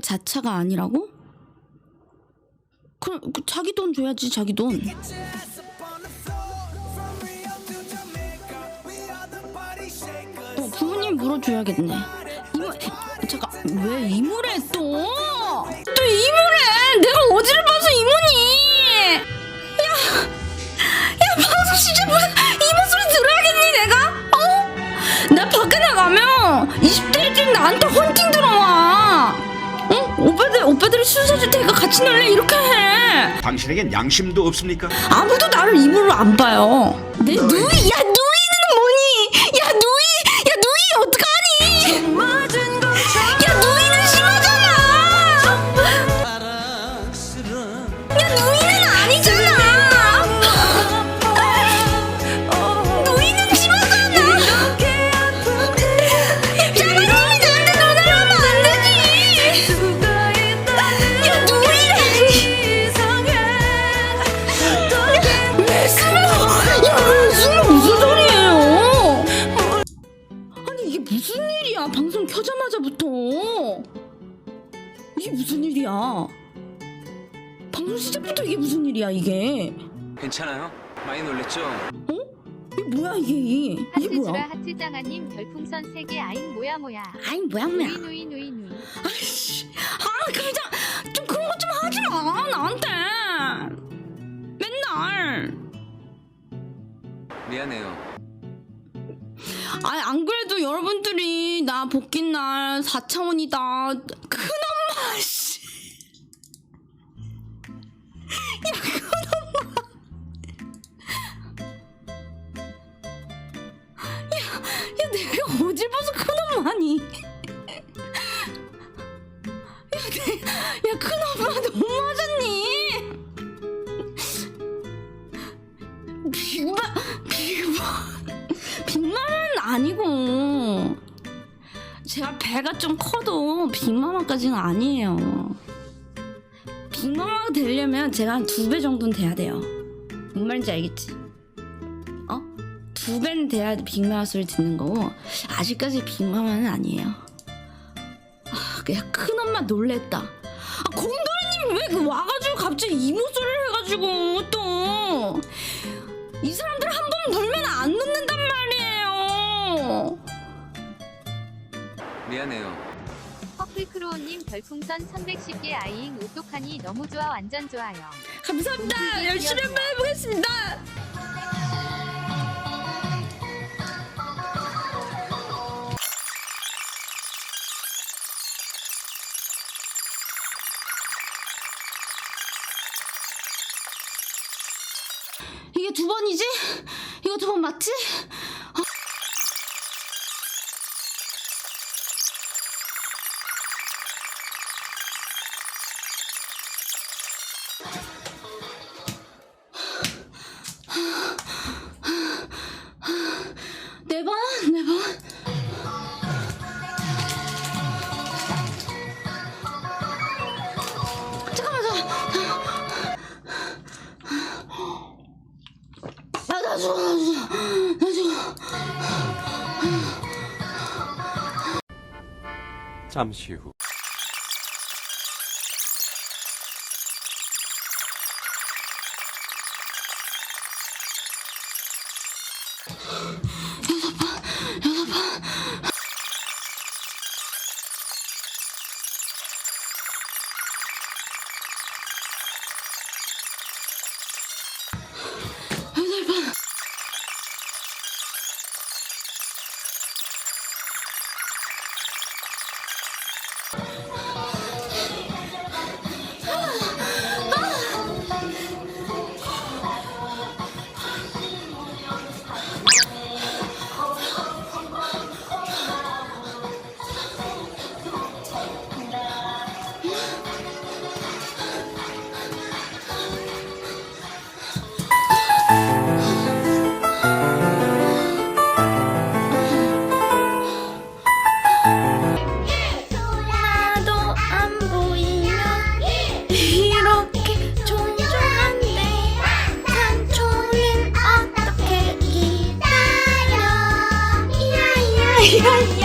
자차가 아니라고? 그, 그 자기 돈 줘야지 자기 돈. 어 부모님 물어줘야겠네. 이모 잠깐 왜 이모래 또? 또 이모래? 내가 어디를 봐서 이모니? 야, 야 방송 진짜 무슨 이모 소리 들어야겠니 내가? 어? 나 밖에 나가면 20대들이 나한테 헌 테니까 같이 놀래 이렇게 해. 당신에겐 양심도 없습니까? 아무도 나를 입으로 안 봐요. 내 누이, 야누 일이야? 방송 시작부터 이게 무슨 일이야 이게? 괜찮아요? 많이 놀랬죠? 이게 뭐야 이게? 이게 하트주라 뭐야? 하트장아님 별풍선 3개 아잉 뭐야 뭐야 아니 뭐야 뭐야? 누이 누이 누이 누이 아이씨, 아 그냥 좀 그런 거 좀 하지 마 나한테. 맨날. 미안해요. 아니 안 그래도 여러분들이 나 복귀 날 4차원이다 큰 봐서 큰엄마니? 야 큰엄마 너무하잖니? 빅마 빅마 빅마마는 아니고 제가 배가 좀 커도 빅마마까지는 아니에요. 빅마마가 되려면 제가 한 두 배 정도는 돼야 돼요. 뭔 말인지 알겠지? 어? 두 배는 돼야 빅마마 소리 듣는 거고 아직까지 빅마마는 아니에요. 아, 그냥 큰 엄마 놀랬다. 아, 공돌이님이 왜그 와가지고 갑자기 이모 소리를 해가지고 또 이 사람들 한 번 물면 안 놓는단 말이에요. 미안해요. 퍼플크로우님 별풍선 1110개 아잉 오똑하니 너무 좋아 완전 좋아요 감사합니다. 열심히 한번 해보겠습니다. 이게 두 번이지? 이거 두 번 맞지? 잠시 후. 여덟 번. 기